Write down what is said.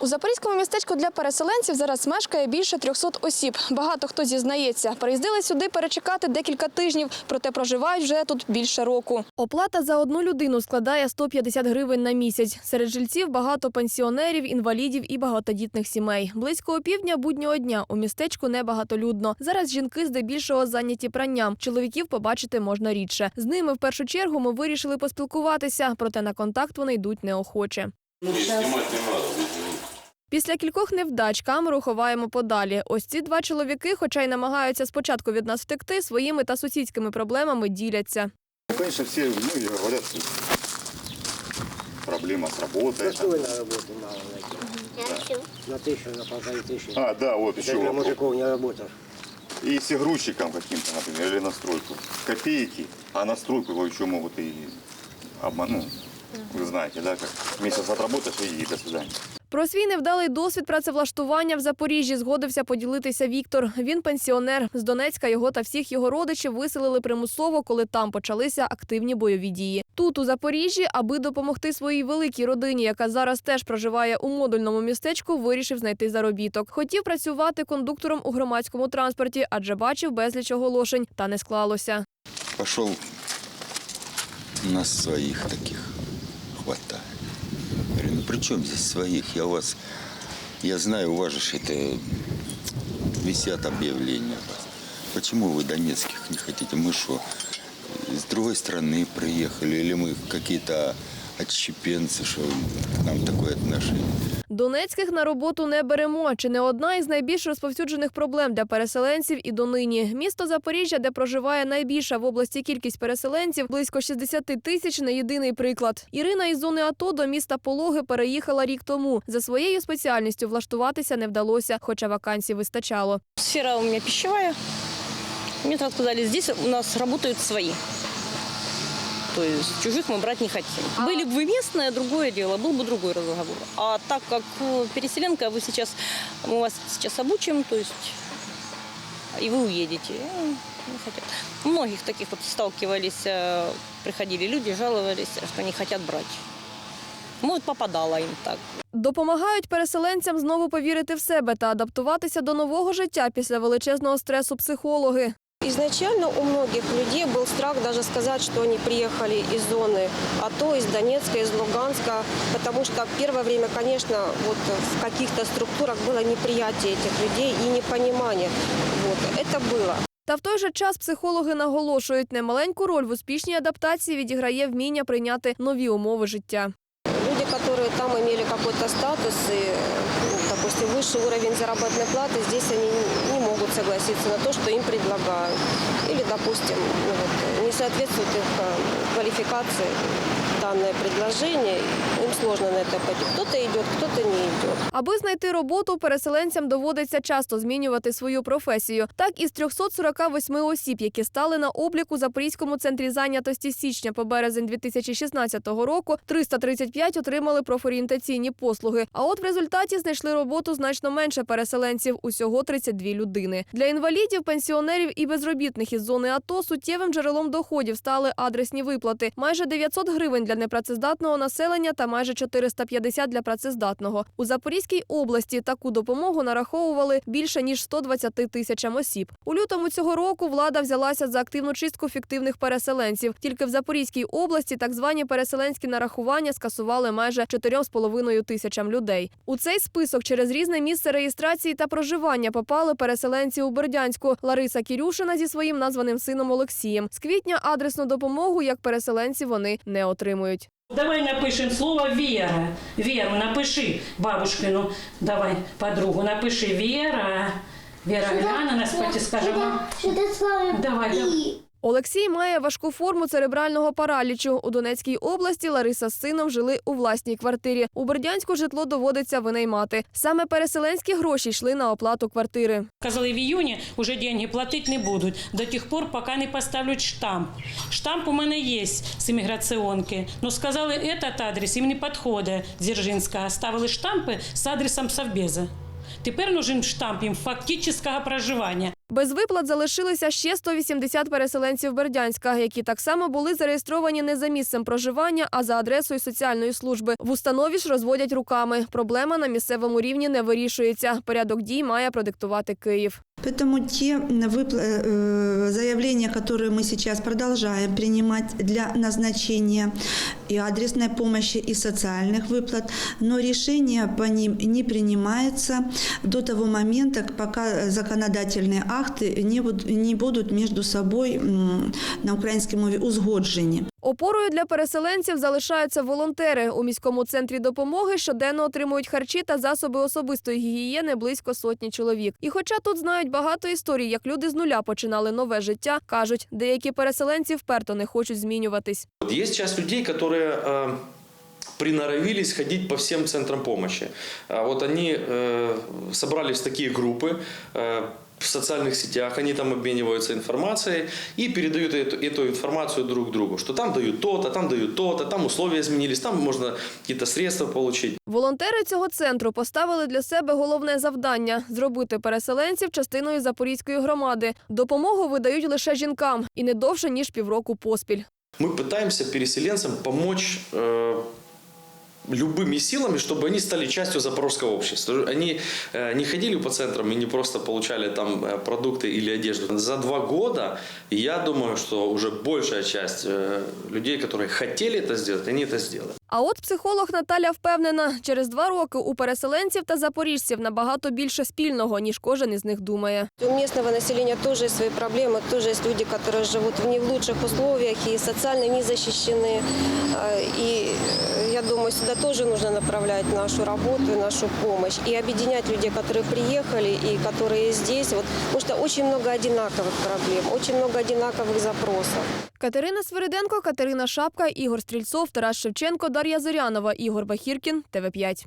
У Запорізькому містечку для переселенців зараз мешкає більше 300 осіб. Багато хто зізнається. Приїздили сюди перечекати декілька тижнів, проте проживають вже тут більше року. Оплата за одну людину складає 150 гривень на місяць. Серед жильців багато пенсіонерів, інвалідів і багатодітних сімей. Близько опівдня буднього дня у містечку небагатолюдно. Зараз жінки здебільшого зайняті пранням. Чоловіків побачити можна рідше. З ними в першу чергу ми вирішили поспілкуватися, проте на контакт вони йдуть неохоче. Надо. Після кількох невдач камеру ховаємо подалі. Ось ці два чоловіки, хоча й намагаються спочатку від нас втекти, своїми та сусідськими проблемами діляться. Ну, Конечно, все ну, и говорят, проблема с работой. Какую на работу мало найти? На тысячу, на полторы тысячи. А, да, вот еще Ты для вопрос. мужиков не работаешь. И с грузчиком каким-то, например, или на стройку. Копейки, а на стройку его еще могут и обмануть. Вы знаете, да, как месяц отработаешь и до свидания. Про свій невдалий досвід працевлаштування в Запоріжжі згодився поділитися Віктор. Він пенсіонер з Донецька. Його та всіх його родичів виселили примусово, коли там почалися активні бойові дії. Тут у Запоріжжі, аби допомогти своїй великій родині, яка зараз теж проживає у модульному містечку, вирішив знайти заробіток. Хотів працювати кондуктором у громадському транспорті, адже бачив безліч оголошень, та не склалося. пошел у нас своих таких хватает. Говорю, ну при чем здесь своих? Я вас, я знаю, у вас же это висят объявления. Почему вы донецких не хотите? Мы что, с другой страны приехали? Или мы какие-то отщепенцы, что к нам такое отношение? Донецьких на роботу не беремо. Чи не одна із найбільш розповсюджених проблем для переселенців і донині. Місто Запоріжжя, де проживає найбільша в області кількість переселенців, близько 60 тисяч не єдиний приклад. Ірина із зони АТО до міста Пологи переїхала рік тому. За своєю спеціальністю влаштуватися не вдалося, хоча вакансій вистачало. Сфера у меня пищевая. Так сказали, здесь у нас работают свои. То есть чужих мы брать не хотим. Были бы вы местное, другое дело, был бы другой разговор. А так как э, переселенка, вы сейчас, мы вас сейчас обучим, то есть и вы уедете. Э, Не хотят. У многих таких вот сталкивались, э, приходили люди, жаловались, что не хотят брать. Может, попадало им так. Допомагають переселенцям знову повірити в себе та адаптуватися до нового життя після величезного стресу психологи. Изначально у многих людей был страх даже сказать, что они приехали из зоны АТО, из Донецка, из Луганска, потому что первое время, конечно, вот в каких-то структурах было неприятие этих людей и непонимание. Вот, это было. Та в той же час психологи наголошують, немаленьку роль в успішній адаптації відіграє вміння прийняти нові умови життя. Люди, которые там имели какой-то статус и, ну, допустим, высший уровень заработной платы, здесь они не могут согласиться на то, что им предлагают. Или, допустим, ну, вот, не соответствует их э, квалификации данное предложение, им сложно на это пойти. Кто-то идет, кто-то не идет. Аби знайти роботу, переселенцям доводиться часто змінювати свою професію. Так із 348 осіб, які стали на облік у Запорізькому центрі зайнятості січня по березень 2016 року, 335 отримали профорієнтаційні послуги. А от в результаті знайшли роботу значно менше переселенців усього 32 людини. Для інвалідів, пенсіонерів і безробітних із зони АТО суттєвим джерелом доходів стали адресні виплати. Майже 900 гривень для непрацездатного населення та майже 450 для працездатного. У Запорізькій області таку допомогу нараховували більше ніж 120 тисячам осіб. У лютому цього року влада взялася за активну чистку фіктивних переселенців. Тільки в Запорізькій області так звані переселенські нарахування скасували майже 4,5 тисячам людей. У цей список через різне місце реєстрації та проживання попали переселенці у Бердянську. Лариса Кірюшина зі своїм названим сином Олексієм. З квітня адресну допомогу як переселенці вони не отримують. Давай напишемо слово Вера. Віру напиши бабушкину. Давай подругу напиши Вера. Вера гляне нас потім скаже. «Мам, Давай, давай. Олексій має важку форму церебрального паралічу. У Донецькій області Лариса з сином жили у власній квартирі. У Бердянську житло доводиться винаймати. Саме переселенські гроші йшли на оплату квартири. Казали, в июні вже деньги платити не будуть до тих пор, поки не поставлять штамп. Штамп у мене є з імміграціонки. Ну сказали, этот адрес їм не підходить, Дзержинська. Ставили штампи з адресом Совбеза. Тепер нужен штамп їм фактичного проживання. Без виплат залишилися ще 180 переселенців Бердянська, які так само були зареєстровані не за місцем проживання, а за адресою соціальної служби. В установі ж розводять руками. Проблема на місцевому рівні не вирішується. Порядок дій має продиктувати Київ. Поэтому те выпла- э, заявления, которые мы сейчас продолжаем принимать для назначения и адресной помощи, и социальных выплат, но решение по ним не принимается до того момента, пока законодательные акты не будут, не будут между собой м, на украинской мове узгоджені. Опорою для переселенців залишаються волонтери. У міському центрі допомоги щоденно отримують харчі та засоби особистої гігієни близько сотні чоловік. І хоча тут знають багато історій, як люди з нуля починали нове життя, кажуть, деякі переселенці вперто не хочуть змінюватись. Вот Есть часть людей, которые э, приноровились ходить по всем центрам помощи. А Вот они э, собрались в такие группы э, в социальных сетях, они там обмениваются информацией и передают эту, эту информацию друг другу, что там дают то-то, там дают то-то, там условия изменились, там можно какие-то средства получить. Волонтери цього центру поставили для себе головне завдання зробити переселенців частиною запорізької громади. Допомогу видають лише жінкам і не довше ніж півроку поспіль. Мы пытаемся переселенцам помочь э, любыми силами, чтобы они стали частью запорожского общества. Они э, не ходили по центрам и не просто получали там э, продукты или одежду. За два года я думаю, что уже большая часть э, людей, которые хотели это сделать, они это сделали. А от психолог Наталя впевнена, через два роки у переселенців та запоріжців набагато більше спільного, ніж кожен із них думає. У местного населения тоже есть свои проблемы, тоже есть люди, которые живут в не в лучших условиях и социально не защищены. Э, И э, я думаю, сюда тоже нужно направлять нашу работу и нашу помощь. И объединять людей, которые приехали и которые здесь. Вот, потому что очень много одинаковых проблем, очень много одинаковых запросов. Катерина Свириденко, Катерина Шапка, Ігор Стрільцов, Тарас Шевченко, Дар'я Зорянова, Ігор Бахіркін, ТВ5.